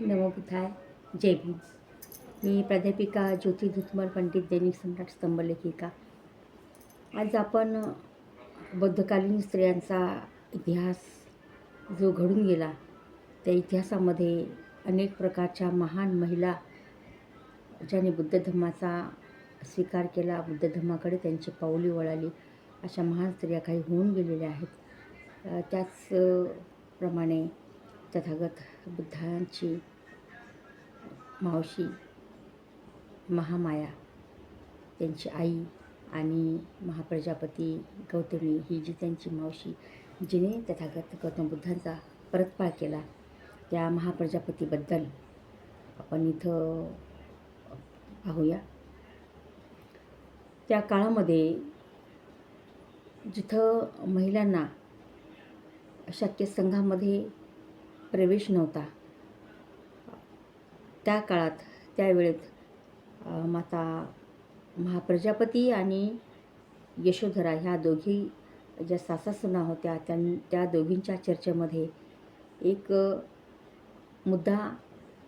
नमोबुद्धाय जय भीम. मी प्राध्यापिका ज्योती धुतमल पंडित दैनिक सम्राट स्तंभ लेखिका आज आपण बौद्धकालीन स्त्रियांचा इतिहास जो घडून गेला त्या इतिहासामध्ये अनेक प्रकारच्या महान महिला ज्याने बुद्ध धर्माचा स्वीकार केला बुद्ध धर्माकडे त्यांची पाऊली वळाली अशा महान स्त्रिया काही होऊन गेलेल्या आहेत. अ, त्याचप्रमाणे तथागत बुद्धांची मावशी महामाया त्यांची आई आणि महाप्रजापती गौतमी ही जी त्यांची मावशी जिने तथागत गौतम बुद्धांचा परतपाळ केला त्या महाप्रजापतीबद्दल. आपण इथं पाहूया. त्या काळामध्ये जिथं महिलांना शक्य संघामध्ये प्रवेश नव्हता. त्या काळात त्यावेळेत माता महाप्रजापती आणि यशोधरा ह्या दोघी ज्या सासासुना होत्या त्यां त्या दोघींच्या चर्चेमध्ये एक मुद्दा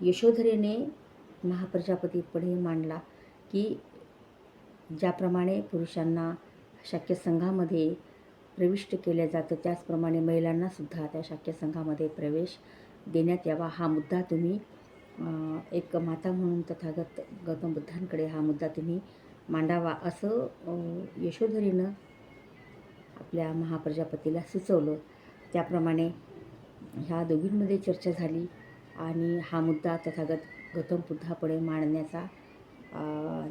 यशोधरेने महाप्रजापतीपुढे मांडला की ज्याप्रमाणे पुरुषांना शाक्य संघामध्ये प्रविष्ट केलं जातं. त्याचप्रमाणे महिलांनासुद्धा त्या शाक्य संघामध्ये प्रवेश देण्यात यावा. हा मुद्दा तुम्ही एक माता म्हणून तथागत गौतम बुद्धांकडे हा मुद्दा तुम्ही मांडावा असं यशोधरीनं आपल्या महाप्रजापतीला सुचवलं. त्याप्रमाणे ह्या दोघींमध्ये चर्चा झाली आणि हा मुद्दा तथागत गौतम बुद्धापुढे मांडण्याचा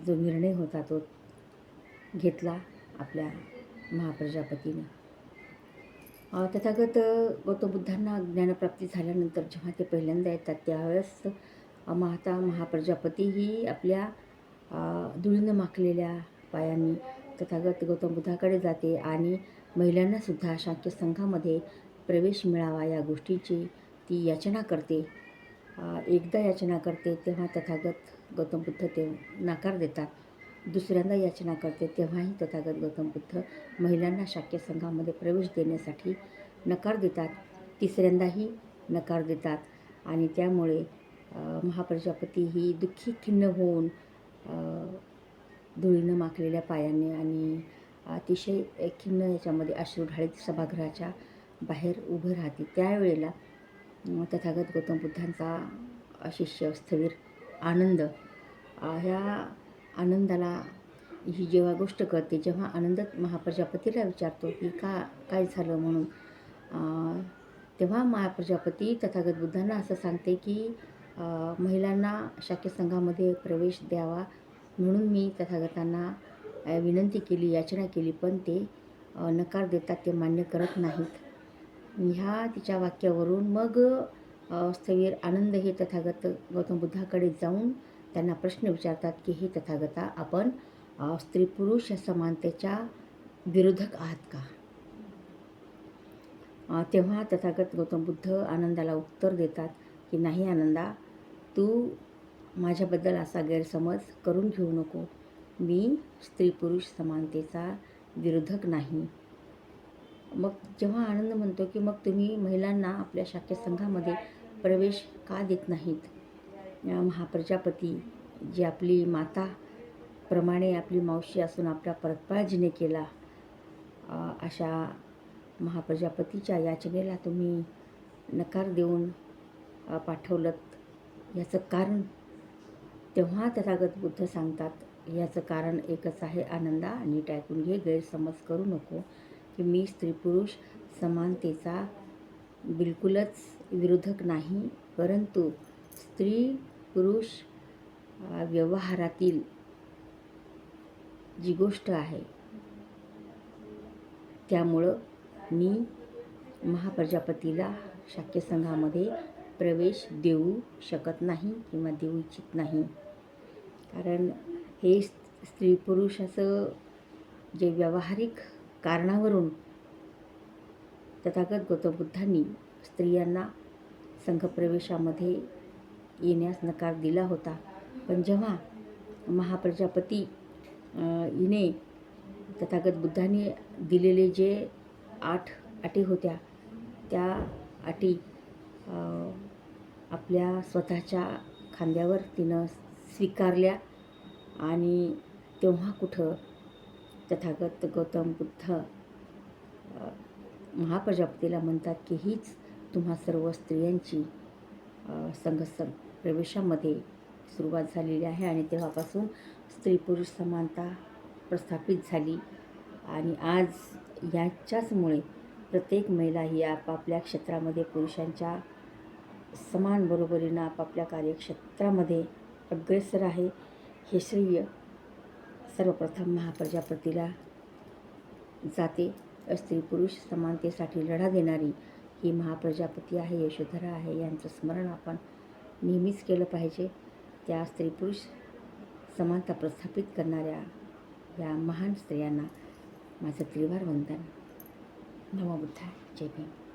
जो निर्णय होता तो घेतला आपल्या महाप्रजापतीने. तथागत गौतम बुद्धांना ज्ञानप्राप्ती झाल्यानंतर जेव्हा ते पहिल्यांदा येतात त्यावेळेस माता महाप्रजापती ही आपल्या धुळीनं माखलेल्या पायांनी तथागत गौतम बुद्धाकडे जाते आणि महिलांनासुद्धा शाक्य संघामध्ये प्रवेश मिळावा या गोष्टीची ती याचना करते. एकदा याचना करते तेव्हा तथागत गौतम बुद्ध ते नकार देतात. दुसऱ्यांदा याचना करते तेव्हाही तथागत गौतम बुद्ध महिलांना शाक्य संघामध्ये प्रवेश देण्यासाठी नकार देतात. तिसऱ्यांदाही नकार देतात. आणि त्यामुळे महाप्रजापती ही दुःखी खिन्न होऊन धुळीनं माखलेल्या पायाने आणि अतिशय खिन्न याच्यामध्ये अश्रू ढाळीत सभागृहाच्या बाहेर उभं राहते. त्यावेळेला तथागत गौतम बुद्धांचा शिष्य स्थवीर आनंद ह्या आनंदाला ही जेव्हा गोष्ट कळते जेव्हा आनंद महाप्रजापतीला विचारतो की का काय झालं म्हणून तेव्हा महाप्रजापती तथागत बुद्धांना असं सांगते की महिलांना शाक्य संघामध्ये प्रवेश द्यावा म्हणून मी तथागतांना विनंती केली याचना केली पण ते नकार देतात ते मान्य करत नाहीत. ह्या तिच्या वाक्यावरून मग स्थवीर आनंद हे तथागत गौतम बुद्धाकडे जाऊन त्यांना प्रश्न विचारतात की हे तथागता आपण स्त्री पुरुष या समानतेच्या विरोधक आहात का? तेव्हा तथागत गौतम बुद्ध आनंदाला उत्तर देतात की नाही आनंदा तू माझ्याबद्दल असा गैरसमज करून घेऊ नको. मी स्त्री पुरुष समानतेचा विरोधक नाही. मग जेव्हा आनंद म्हणतो की मग तुम्ही महिलांना आपल्या शाखेत संघामध्ये प्रवेश का देत नाहीत? महाप्रजापती जी आपली माता प्रमाणे आपली मावशी असून आपला परतपाळ जिने केला अशा महाप्रजापतीच्या याचनेला तुम्ही नकार देऊन पाठवलं पाठवलंत. याचं कारण तेव्हा तथागत बुद्ध सांगतात याचं कारण एकच आहे आनंदा नीट ऐकून घे गैरसमज करू नको की मी स्त्री पुरुष समानतेचा बिलकुलच विरोधक नाही परंतु स्त्री पुरुष व्यवहारातील जी गोष्ट आहे त्यामुळं मी महाप्रजापतीला शाक्य संघामध्ये प्रवेश देऊ शकत नाही किंवा देऊ इच्छित नाही. कारण हे स्त्री पुरुष असं जे व्यावहारिक कारणावरून तथागत गौतम बुद्धांनी स्त्रियांना संघप्रवेशामध्ये येण्यास नकार दिला होता. पण जेव्हा महाप्रजापती हिने तथागत बुद्धाने दिलेले जे आठ अटी होत्या त्या अटी आपल्या स्वतःच्या खांद्यावर तिनं स्वीकारल्या आणि तेव्हा कुठं तथागत गौतम बुद्ध महाप्रजापतीला म्हणतात की हीच तुम्हा सर्व स्त्रियांची अ, प्रवेशामध्ये सुरुवात झालेली आहे आणि तेव्हापासून स्त्री पुरुष समानता प्रस्थापित झाली. आणि आज याच्याचमुळे प्रत्येक महिला ही आपापल्या क्षेत्रामध्ये पुरुषांच्या समान बरोबरीनं आपापल्या कार्यक्षेत्रामध्ये अग्रेसर आहे. हे श्रेय सर्वप्रथम महाप्रजापतीला जाते. स्त्री पुरुष समानतेसाठी लढा देणारी ही महाप्रजापती आहे यशोधरा आहे. यांचं स्मरण आपण नेहमीच केलं पाहिजे. त्या स्त्री पुरुष समानता प्रस्थापित करणाऱ्या या महान स्त्रियांना माझं त्रिवार वंदन. नमो बुद्धाय. जय भीम.